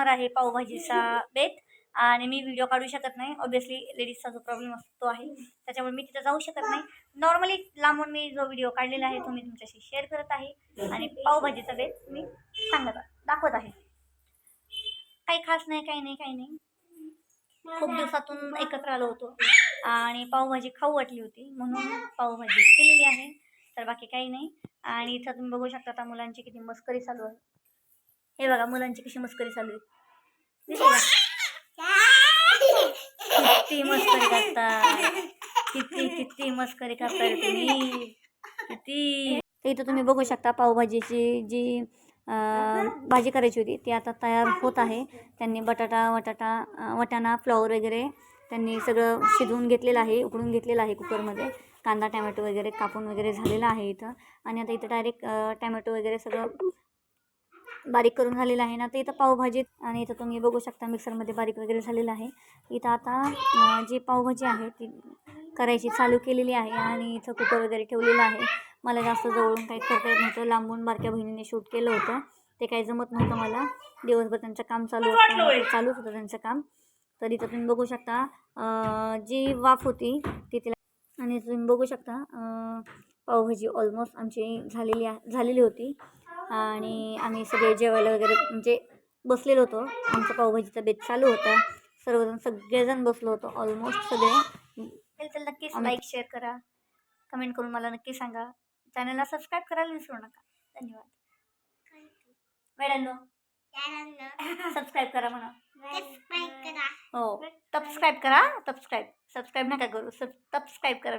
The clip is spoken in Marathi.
असणार आहे पावभाजीचा बेत. आणि मी व्हिडिओ काढू शकत नाही. ऑब्विसली लेडीजचा जो प्रॉब्लेम असतो आहे त्याच्यामुळे मी तिथं जाऊ शकत नाही. नॉर्मली लांबून मी जो व्हिडिओ काढलेला आहे तो मी तुमच्याशी शेअर करत आहे. आणि पावभाजीचा बेत मी सांगत दाखवत आहे. काही खास नाही काही नाही काही नाही. खूप दिवसातून एकत्र आलो होतो. आणि पावभाजी खाऊ वाटली होती म्हणून पावभाजी केलेली आहे. तर बाकी काही नाही. आणि इथं तुम्ही बघू शकता आता मुलांची किती मस्करी चालू आहे. हे बघा मुलांची कशी मस्करी चालू आहे. का? किती मस्करी करता किती किती मस्करी करता तुम्ही. किती. इथं तुम्ही बघू शकता पावभाजीची जी भाजी करायची होती ती आता तयार होत आहे. त्यांनी बटाटा वटाटा वटाणा फ्लॉवर वगैरे त्यांनी सगळं शिजवून घेतलेलं आहे उकडून घेतलेलं आहे कुकरमध्ये. कांदा टॅमॅटो वगैरे कापून वगैरे झालेला आहे इथं. आणि आता इथं डायरेक्ट टॅमॅटो वगैरे सगळं बारीक करून झालेलं आहे ना तर इथं पावभाजी आणि इथं तुम्ही बघू शकता मिक्सरमध्ये बारीक वगैरे झालेलं आहे. इथं आता जी पावभाजी आहे ती करायची चालू केलेली आहे आणि इथं कुकर वगैरे ठेवलेलं आहे. मला जास्त जवळून काही करता येत नव्हतं लांबून बारक्या बहिणीने शूट केलं होतं. ते काही जमत नव्हतं मला. दिवसभर त्यांचं काम चालू असतं ते चालूच होतं त्यांचं काम. तर इथं तुम्ही बघू शकता जी वाफ होती ती तिला आणि तुम्ही बघू शकता पावभाजी ऑलमोस्ट आमची झालेली आहे झालेली होती. आणि आम्ही सगळे जेवायला वगैरे म्हणजे बसलेलो होतो. आमचा पावभाजीचा बेत चालू होता. सर्वजण सगळेजण बसलो होतो. ऑलमोस्ट सगळे. तर नक्कीच लाईक शेअर करा. कमेंट करून मला नक्की सांगा. चॅनलला सबस्क्राईब करायला विसरू नका. धन्यवाद. मॅडम सबस्क्राईब करा म्हणा. हो. सबस्क्राईब करा. सबस्क्राईब सबस्क्राईब नका करू. सब सबस्क्राईब करा.